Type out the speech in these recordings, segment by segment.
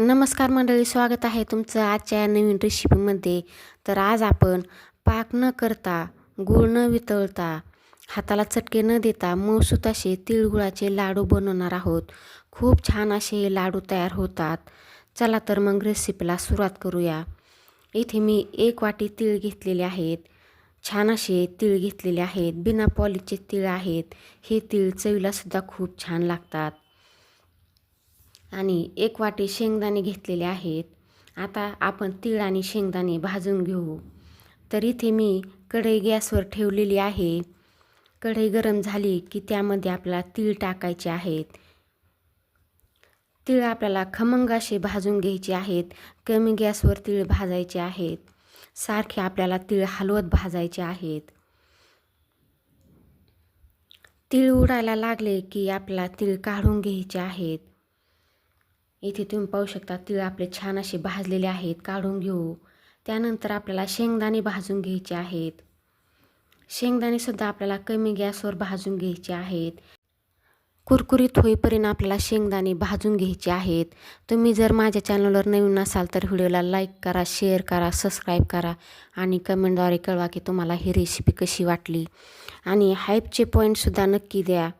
नमस्कार मंडळी स्वागत आहे तुमचं आजच्या नवीन रेसिपीमध्ये तर आज आपण पाक न करता गूळ न वितळता हाताला चटके न देता मऊसूत असे तिळगुळाचे लाडू बनवणार आहोत. खूप छान असे लाडू तयार होतात. चला तर मग रेसिपीला सुरुवात करूया. इथे मी एक वाटी तीळ घेतलेले आहेत. छान असे तीळ घेतलेले आहेत. बिना पॉलीचे तीळ आहेत. हे तीळ चवीलासुद्धा खूप छान लागतात. आणि एक वाटी शेंगदाणे घेतलेले आहेत. आता आपण तीळ आणि शेंगदाणे भाजून घेऊ. तर इथे मी कढई गॅसवर ठेवलेली आहे. कढई गरम झाली की त्यामध्ये आपल्याला तीळ टाकायचे आहेत. तीळ आपल्याला खमंग असे भाजून घ्यायचे आहेत. कमी गॅसवर तीळ भाजायचे आहेत. सारखे आपल्याला तीळ हलवत भाजायचे आहेत. तीळ उडायला लागले की आपल्याला तीळ काढून घ्यायचे आहेत. इथे तुम्ही पाहू शकता तीळ आपले छान असे भाजलेले आहेत काढून घेऊ. त्यानंतर आपल्याला शेंगदाणे भाजून घ्यायचे आहेत. शेंगदाणेसुद्धा आपल्याला कमी गॅसवर भाजून घ्यायचे आहेत. कुरकुरीत होईपर्यंत आपल्याला शेंगदाणे भाजून घ्यायचे आहेत. तुम्ही जर माझ्या चॅनलवर नवीन असाल तर व्हिडिओला लाईक करा शेअर करा सबस्क्राईब करा आणि कमेंटद्वारे कळवा की तुम्हाला ही रेसिपी कशी वाटली. आणि हाईपचे पॉईंटसुद्धा नक्की द्या.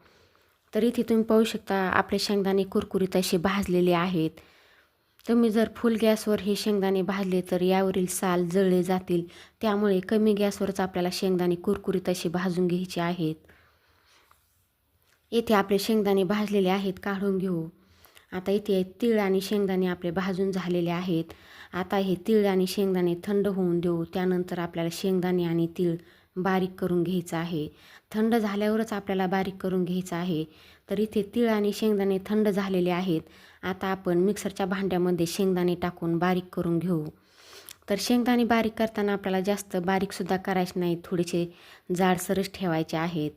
तर इथे तुम्ही पाहू शकता आपले शेंगदाणे कुरकुरीत असे भाजलेले आहेत. तुम्ही जर फुल गॅसवर हे शेंगदाणे भाजले तर यावरील साल जळले जातील. त्यामुळे कमी गॅसवरच आपल्याला शेंगदाणे कुरकुरीत असे भाजून घ्यायचे आहेत. इथे आपले शेंगदाणे भाजलेले आहेत काढून घेऊ. आता इथे तीळ आणि शेंगदाणे आपले भाजून झालेले आहेत. आता हे तीळ आणि शेंगदाणे थंड होऊन देऊ. त्यानंतर आपल्याला शेंगदाणे आणि तीळ बारीक करून घ्यायचं आहे. थंड झाल्यावरच आपल्याला बारीक करून घ्यायचं आहे. तर इथे तीळ आणि शेंगदाणे थंड झालेले आहेत. आता आपण मिक्सरच्या भांड्यामध्ये शेंगदाणे टाकून बारीक करून घेऊ. तर शेंगदाणे बारीक करताना आपल्याला जास्त बारीकसुद्धा करायचे नाही. थोडेसे जाडसरच ठेवायचे आहेत.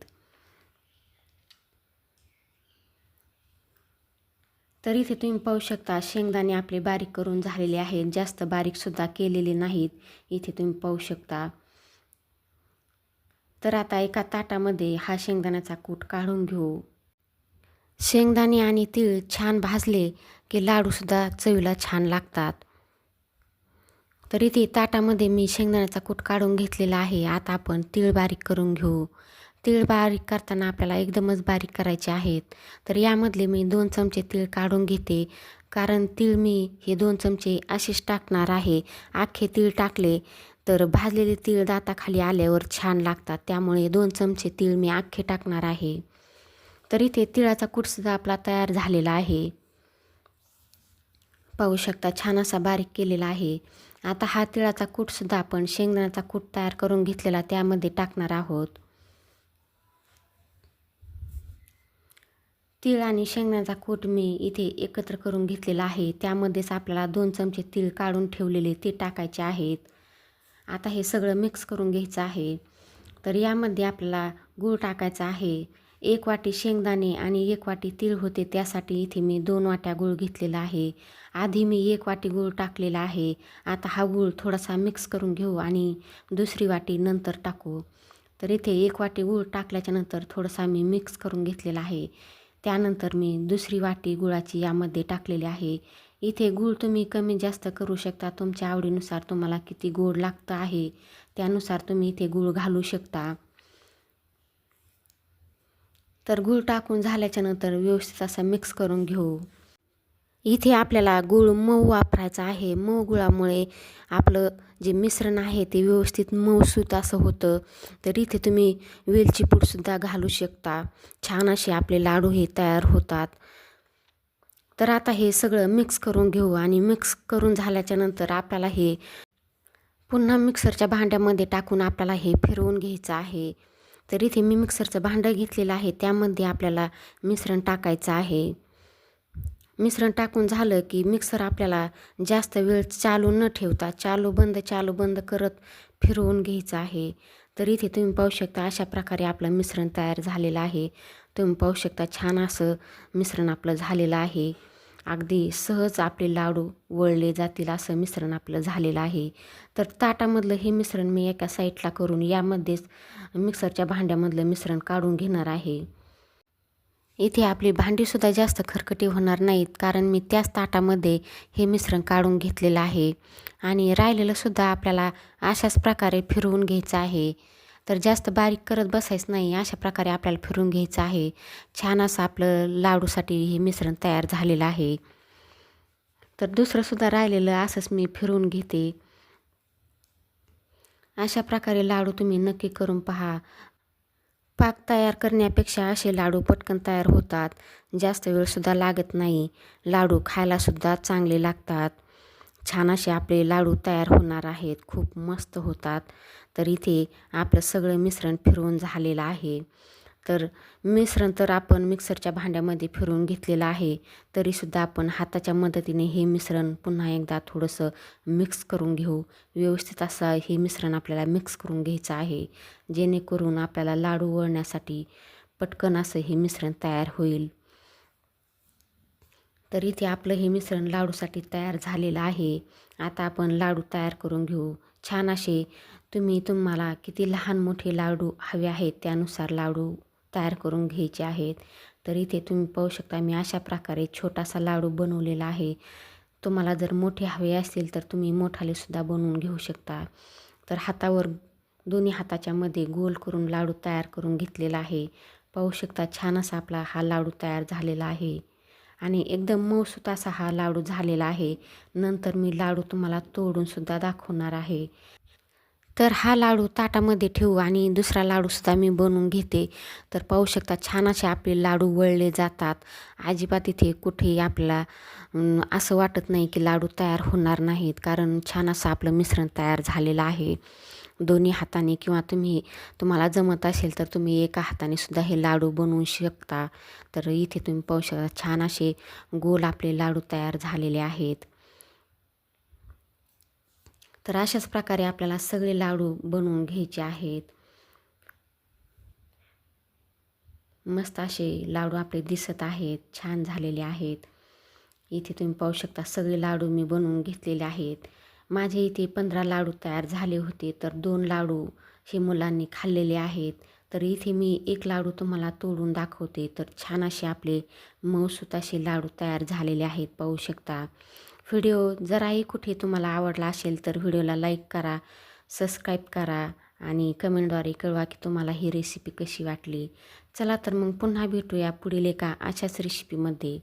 तर इथे तुम्ही पाहू शकता शेंगदाणे आपले बारीक करून झालेले आहेत. जास्त बारीकसुद्धा केलेले नाहीत. इथे तुम्ही पाहू शकता. तर आता एका ताटामध्ये हा शेंगदाण्याचा कूट काढून घेऊ. शेंगदाणे आणि तीळ छान भाजले की लाडूसुद्धा चवीला छान लागतात. तर इथे ताटामध्ये मी शेंगदाण्याचा कूट काढून घेतलेला आहे. आता आपण तीळ बारीक करून घेऊ. तीळ बारीक करताना आपल्याला एकदमच बारीक करायचे आहेत. तर यामधले मी दोन चमचे तीळ काढून घेते. कारण तीळ मी हे दोन चमचे असेच टाकणार आहे. आखे तीळ टाकले तर भाजलेले तीळ दाताखाली आल्यावर छान लागतात. त्यामुळे दोन चमचे तीळ मी अख्खे टाकणार आहे. तर इथे तिळाचा कूटसुद्धा आपला तयार झालेला आहे. पाहू शकता छान असा बारीक केलेला आहे. आता हा तिळाचा कूटसुद्धा आपण शेंगदाण्याचा कूट तयार करून घेतलेला त्यामध्ये टाकणार आहोत. तीळ आणि शेंगदाण्याचा कूट मी इथे एकत्र करून घेतलेला आहे. त्यामध्येच आपल्याला दोन चमचे तीळ काढून ठेवलेले ते टाकायचे आहेत. आता हे सगळं मिक्स करून घ्यायचं आहे. तर यामध्ये आपल्याला गूळ टाकायचा आहे. एक वाटी शेंगदाणे आणि एक वाटी तीळ होते त्यासाठी इथे मी दोन वाट्या गूळ घेतलेला आहे. आधी मी एक वाटी गूळ टाकलेला आहे. आता हा गूळ थोडासा मिक्स करून घेऊ आणि दुसरी वाटी नंतर टाकू. तर इथे एक वाटी गूळ टाकल्याच्यानंतर थोडासा मी मिक्स करून घेतलेला आहे. त्यानंतर मी दुसरी वाटी गुळाची यामध्ये टाकलेली आहे. इथे गूळ तुम्ही कमी जास्त करू शकता. तुमच्या आवडीनुसार तुम्हाला किती गोड लागतं आहे त्यानुसार तुम्ही इथे गूळ घालू शकता. तर गूळ टाकून झाल्याच्यानंतर व्यवस्थित असा मिक्स करून घेऊ. इथे आपल्याला गूळ मऊ वापरायचा आहे. मऊ गुळामुळे आपलं जे मिश्रण आहे ते व्यवस्थित मऊसूत असं होतं. तर इथे तुम्ही वेलची पूडसुद्धा घालू शकता. छान असे आपले लाडू हे तयार होतात. तर आता हे सगळं मिक्स करून घेऊ आणि मिक्स करून झाल्याच्यानंतर आपल्याला हे पुन्हा मिक्सरच्या भांड्यामध्ये टाकून आपल्याला हे फिरवून घ्यायचं आहे. तर इथे मी मिक्सरचं भांडं घेतलेलं आहे. त्यामध्ये आपल्याला मिश्रण टाकायचं आहे. मिश्रण टाकून झालं की मिक्सर आपल्याला जास्त वेळ चालू न ठेवता चालू बंद चालू बंद करत फिरवून घ्यायचं आहे. तर इथे तुम्ही पाहू शकता अशा प्रकारे आपलं मिश्रण तयार झालेलं आहे. तुम्ही पाहू शकता छान असं मिश्रण आपलं झालेलं आहे. अगदी सहज आपले लाडू वळले जातील असं मिश्रण आपलं झालेलं आहे. तर ताटामधलं हे मिश्रण मी एका साईडला करून यामध्येच मिक्सरच्या भांड्यामधलं मिश्रण काढून घेणार आहे. इथे आपली भांडीसुद्धा जास्त खरकटी होणार नाहीत कारण मी त्याच ताटामध्ये हे मिश्रण काढून घेतलेलं आहे. आणि राहिलेलंसुद्धा आपल्याला अशाच प्रकारे फिरवून घ्यायचं आहे. तर जास्त बारीक करत बसायचं नाही. अशा प्रकारे आपल्याला फिरून घ्यायचं आहे. छान असं आपलं लाडूसाठी हे मिश्रण तयार झालेलं आहे. तर दुसरंसुद्धा राहिलेलं असंच मी फिरून घेते. अशा प्रकारे लाडू तुम्ही नक्की करून पहा. पाक तयार करण्यापेक्षा असे लाडू पटकन तयार होतात. जास्त वेळसुद्धा लागत नाही. लाडू खायलासुद्धा चांगले लागतात. छान असे आपले लाडू तयार होणार आहेत खूप मस्त होतात. तर इथे आपलं सगळं मिश्रण फिरवून झालेलं आहे. तर मिश्रण तर आपण मिक्सरच्या भांड्यामध्ये फिरवून घेतलेलं आहे तरीसुद्धा आपण हाताच्या मदतीने हे मिश्रण पुन्हा एकदा थोडंसं मिक्स करून घेऊ. व्यवस्थित असं हे मिश्रण आपल्याला मिक्स करून घ्यायचं आहे जेणेकरून आपल्याला लाडू वळण्यासाठी पटकन असं हे मिश्रण तयार होईल. तर इथे आपलं हे मिश्रण लाडूसाठी तयार झालेलं आहे. आता आपण लाडू तयार करून घेऊ. छान असे तुम्ही तुम्हाला किती लहान मोठे लाडू हवे आहेत त्यानुसार लाडू तयार करून घ्यायचे आहेत. तर इथे तुम्ही पाहू शकता मी अशा प्रकारे छोटासा लाडू बनवलेला आहे. तुम्हाला जर मोठे हवे असतील तर तुम्ही मोठालेसुद्धा बनवून घेऊ शकता. तर हातावर दोन्ही हाताच्या मध्ये गोल करून लाडू तयार करून घेतलेला आहे. पाहू शकता छान असा आपला हा लाडू तयार झालेला आहे. आणि एकदम मऊसूत असा हा लाडू झालेला आहे. नंतर मी लाडू तुम्हाला तोडूनसुद्धा दाखवणार आहे. तर हा लाडू ताटामध्ये ठेवू आणि दुसरा लाडूसुद्धा मी बनवून घेते. तर पाहू शकता छान असे आपले लाडू वळले जातात. अजिबात इथे कुठेही आपल्याला असं वाटत नाही की लाडू तयार होणार नाहीत. कारण छान असं आपलं मिश्रण तयार झालेलं आहे. दोन्ही हाताने किंवा तुम्ही तुम्हाला जमत असेल तर तुम्ही एका हाताने सुद्धा हे लाडू बनवू शकता. तर इथे तुम्ही पाहू शकता छान असे गोल आपले लाडू तयार झालेले आहेत. तर अशाच प्रकारे आपल्याला सगळे लाडू बनवून घ्यायचे आहेत. मस्त असे लाडू आपले दिसत आहेत छान झालेले आहेत. इथे तुम्ही पाहू शकता सगळे लाडू मी बनवून घेतलेले आहेत. माझे इथे पंधरा लाडू तयार झाले होते तर दोन लाडू हे मुलांनी खाल्लेले आहेत. तर इथे मी एक लाडू तुम्हाला तोडून दाखवते. तर छान असे आपले मऊसूत असे लाडू तयार झालेले आहेत पाहू शकता. व्हिडिओ जराही कुठे तुम्हाला आवडला असेल तर व्हिडिओला लाईक करा सबस्क्राईब करा आणि कमेंटद्वारे कळवा की तुम्हाला ही रेसिपी कशी वाटली. चला तर मग पुन्हा भेटूया पुढील एका अशाच रेसिपीमध्ये